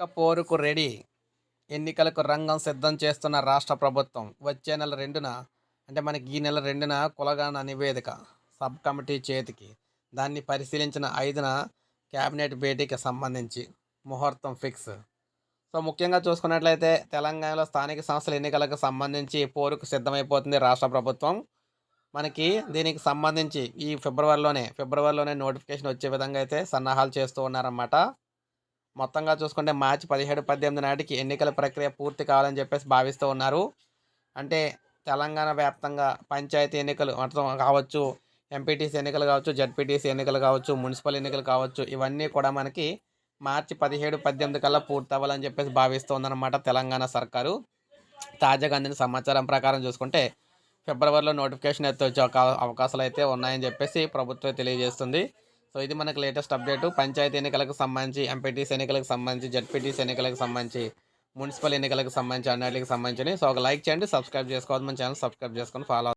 ఒక్క పోరుకు రెడీ. ఎన్నికలకు రంగం సిద్ధం చేస్తున్న రాష్ట్ర ప్రభుత్వం వచ్చే నెల రెండున అంటే మనకి ఈ నెల రెండున కులగాన నివేదిక సబ్ కమిటీ చేతికి. దాన్ని పరిశీలించిన ఐదున క్యాబినెట్ భేటీకి సంబంధించి ముహూర్తం ఫిక్స్. సో ముఖ్యంగా చూసుకున్నట్లయితే తెలంగాణలో స్థానిక సంస్థల ఎన్నికలకు సంబంధించి పోరుకు సిద్ధమైపోతుంది రాష్ట్ర ప్రభుత్వం. మనకి దీనికి సంబంధించి ఈ ఫిబ్రవరిలోనే ఫిబ్రవరిలోనే నోటిఫికేషన్ వచ్చే విధంగా అయితే సన్నాహాలు చేస్తూ ఉన్నారన్నమాట. మొత్తంగా చూసుకుంటే మార్చి పదిహేడు పద్దెనిమిది నాటికి ఎన్నికల ప్రక్రియ పూర్తి కావాలని చెప్పేసి భావిస్తూ ఉన్నారు. అంటే తెలంగాణ వ్యాప్తంగా పంచాయతీ ఎన్నికలు మొత్తం కావచ్చు ఎంపీటీసీ ఎన్నికలు కావచ్చు జడ్పీటీసీ ఎన్నికలు కావచ్చు మున్సిపల్ ఎన్నికలు కావచ్చు ఇవన్నీ కూడా మనకి మార్చి పదిహేడు పద్దెనిమిది కల్లా పూర్తి అవ్వాలని చెప్పేసి భావిస్తోందన్నమాట తెలంగాణ సర్కారు. తాజాగా అందిన సమాచారం ప్రకారం చూసుకుంటే ఫిబ్రవరిలో నోటిఫికేషన్ అయితే వచ్చే అవకాశాలు అయితే ఉన్నాయని చెప్పేసి ప్రభుత్వం తెలియజేస్తుంది. సో ఇది మనకు లేటెస్ట్ అప్డేట్. పంచాయతీ ఎన్నికలకు సంబంధించి ఎంపీటీస్ ఎన్నికలకు సంబంధించి జడ్పీటీస్ ఎన్నికలకు సంబంధించి మున్సిపల్ ఎన్నికలకు సంబంధించి అన్నిటికి సంబంధించి సో ఒక లైక్ చేయండి సబ్స్క్రైబ్ చేసుకోవద్దు. మన ఛానల్ సబ్స్క్రైబ్ చేసుకొని ఫాలో